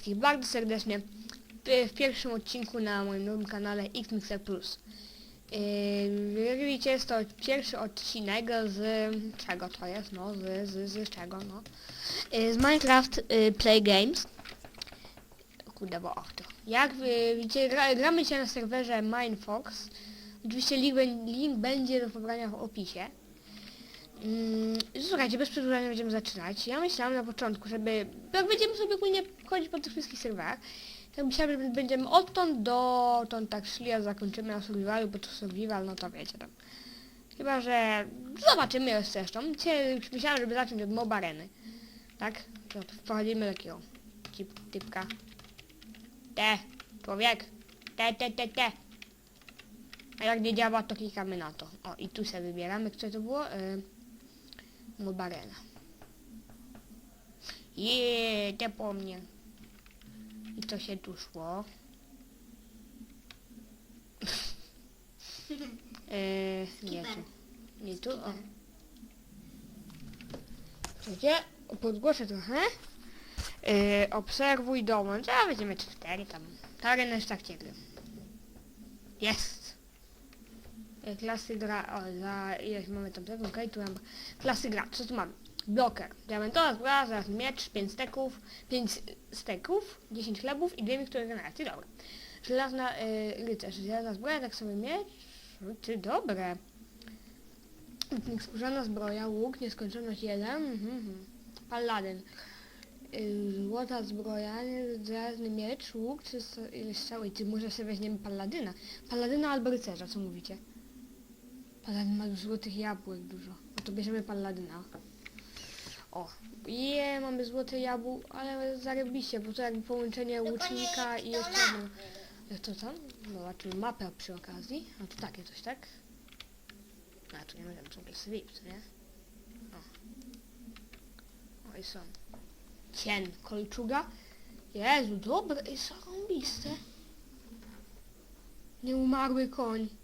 wszystkich bardzo serdecznie w, pierwszym odcinku na moim nowym kanale Xmixer Plus. Yy, jest to pierwszy odcinek z... czego to jest? No, z, z, z czego, no? Yy, z Minecraft yy, Play Games. Kurde, bo och to. Jak wy widzicie, gra, gramy się na serwerze Minefox. Oczywiście link, link będzie do pobrania w opisie. Mm, słuchajcie, bez przedłużania będziemy zaczynać. Ja myślałam na początku, żeby... Jak będziemy sobie ogólnie chodzić po tych wszystkich serwerach, to myślałem, że będziemy odtąd dotąd tak szli, a zakończymy na survivalu, bo to survival, no to wiecie tam. Chyba, że zobaczymy jeszcze zresztą. Dzisiaj myślałem, żeby zacząć od mob areny. Tak? To wprowadzimy takiego typ, typka. Te, człowiek. Te, te, te, te. A jak nie działa, to klikamy na to. O, i tu sobie wybieramy, co to było? Yy, mob arena. Jeee, te po mnie. I to się tu szło. Eee, nie tu. Nie tu, o. Słuchajcie, podgłoszę trochę. Eee, obserwuj dołącz, a będziemy cztery tam. Ta jest tak ciekawa. Jest! E, Klasy gra, o, za ileś mamy tam tego, okej, tu mam klasy gra, co tu mamy? Bloker, diamentowa zbroja, zaraz miecz, 5 steków, 5 steków, 10 chlebów i dwie mikstury generacji, dobra. Żelazna y, rycerz, żelazna zbroja, tak sobie miecz, ty dobre. Skórzana zbroja, łuk, nieskończoność 1, mhm, mhm. paladyn. Y, złota zbroja, żelazny miecz, łuk, 300 ileś i ty może sobie weźmiemy paladyna. Paladyna albo rycerza, co mówicie? Paladyn ma już złotych jabłek dużo. No to bierzemy paladyna. O, je, mamy złote jabłko, ale zarobiście, bo to jakby połączenie łucznika i jeszcze. Jak to tam? Zobaczymy mapę przy okazji. No to takie coś, tak? A tu nie wiem, co to jest RIP, nie? O. O i są. Cien, kolczuga. Jezu, dobre, i zarąbiste. Nieumarły koń.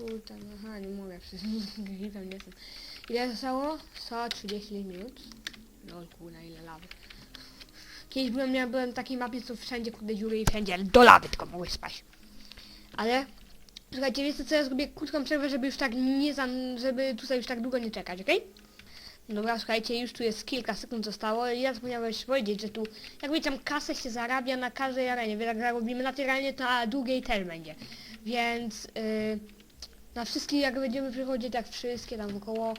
Sultan, aha, nie mogę, przecież gripem nie jestem. Ile zostało? 130 minut. Lol, na ile lawy. Kiedyś byłem, ja byłem w takiej mapie, co wszędzie kurde dziury i wszędzie, do lawy tylko mogłeś spać. Ale, słuchajcie, wiecie co, ja zrobię krótką przerwę, żeby już tak nie za, żeby tutaj już tak długo nie czekać, okej? Dobra, słuchajcie, już tu jest kilka sekund zostało. Ja zapomniałeś powiedzieć, że tu, jak wiecie, tam kasę się zarabia na każdej arenie, więc jak zarobimy na tej arenie, to na też będzie. Więc, yy, na wszystkich, jak będziemy przychodzić, tak wszystkie tam wokoło,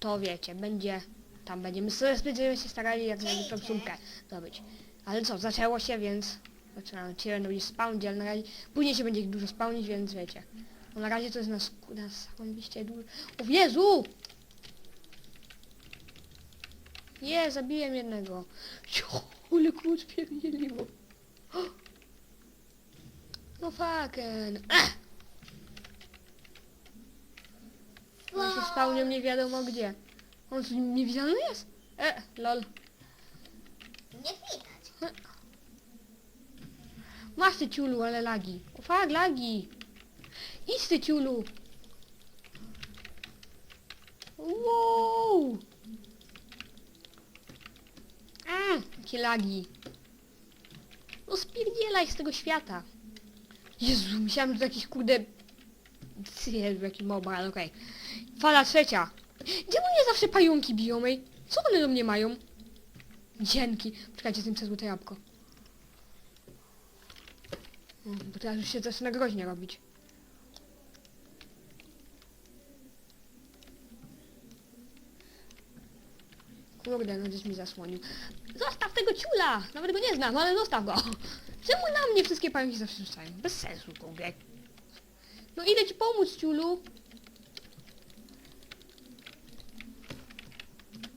to wiecie, będzie, tam będziemy, będziemy się starali jak najlepszą sumkę zdobyć. Ale co, zaczęło się, więc zaczynamy. Będą gdzieś spawnić, ale na razie, później się będzie ich dużo spawnić, więc wiecie. Bo na razie to jest nas, nas oczywiście dużo. O Jezu! Je, zabiłem jednego. Ale klucz pierdzieliło. No fucking. Ech! On się spełnił nie wiadomo gdzie. On tu niewidzialny jest? E, lol. Nie widać. Masz ty ciulu, ale lagi. O fuck, lagi. Idź ty ciulu. Wow. Mm, jakie lagi. No spierdzielaj z tego świata. Jezu, myślałem, że to jakiś kurde... Jezu, jaki moba, ale okej. Fala trzecia. Gdzie mnie zawsze pająki biją, ej? Co one do mnie mają? Dzięki. Czekajcie, z tym przez złote jabłko. O, Bo teraz już się zaczyna groźnie robić. Kurde, no gdzieś mi zasłonił. Zostaw tego ciula! Nawet go nie znam, ale zostaw go! Czemu na mnie wszystkie pająki zawsze rzucają? Bez sensu, kurde. No idę ci pomóc, ciulu! Ha, o.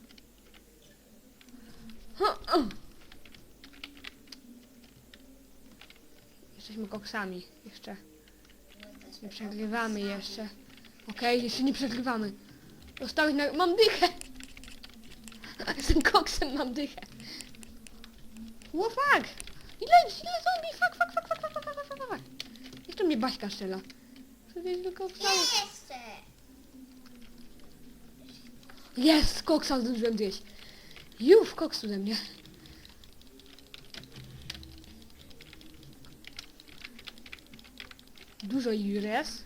Jesteśmy koksami jeszcze. Nie przegrywamy jeszcze. Okej, jeszcze nie przegrywamy. Dostałeś na... Mam dychę! Z tym koksem mam dychę. Ło fuck! Ile, ile zombie? Fuck, fuck, fuck, fuck, fuck, fuck, fuck, fuck, fuck. Mnie Baśka strzela. Sobie do koksa. Jeszcze. Jest! Koksa zdążyłem zjeść. Juf, koks ode mnie. Dużo ich jest.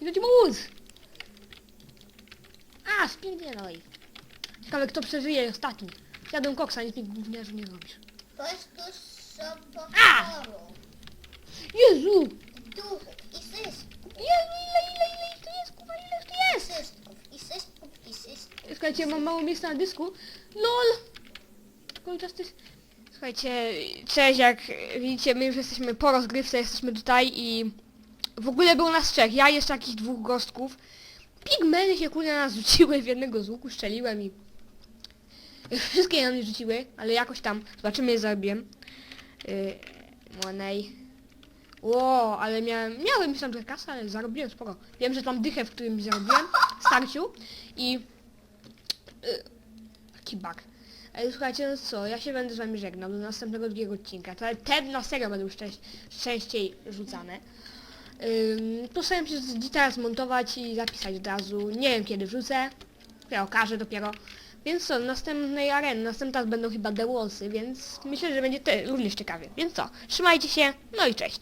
I będzie móc! A, spierdzielaj. Ciekawe, kto przeżyje ostatni. Jadę koksa, nic mi gówniarzu nie robisz. Ktoś tu z sobą. A! Słuchajcie, mam mało miejsca na dysku. LOL! Słuchajcie, cześć, jak widzicie, my już jesteśmy po rozgrywce, jesteśmy tutaj i w ogóle było nas trzech, ja jeszcze jakichś dwóch gostków. Pigmeny się kurde na nas rzuciły, w jednego z łuku strzeliłem i... Wszystkie na mnie rzuciły, ale jakoś tam, zobaczymy, je zarobiłem. Yy. Ło, ale miałem, miałem myślałem, że kasę, ale zarobiłem sporo. Wiem, że tam dychę, w którym zarobiłem, starciu i... Yy, taki bug. Ale słuchajcie, no co, ja się będę z wami żegnał do następnego drugiego odcinka. Te, te na serio będą już częś, częściej rzucane. Ym, postaram się teraz montować i zapisać od razu. Nie wiem kiedy wrzucę. Ja okażę dopiero. Więc co, następnej areny, następna będą chyba The Wallsy, więc myślę, że będzie te również ciekawie. Więc co, trzymajcie się, no i cześć.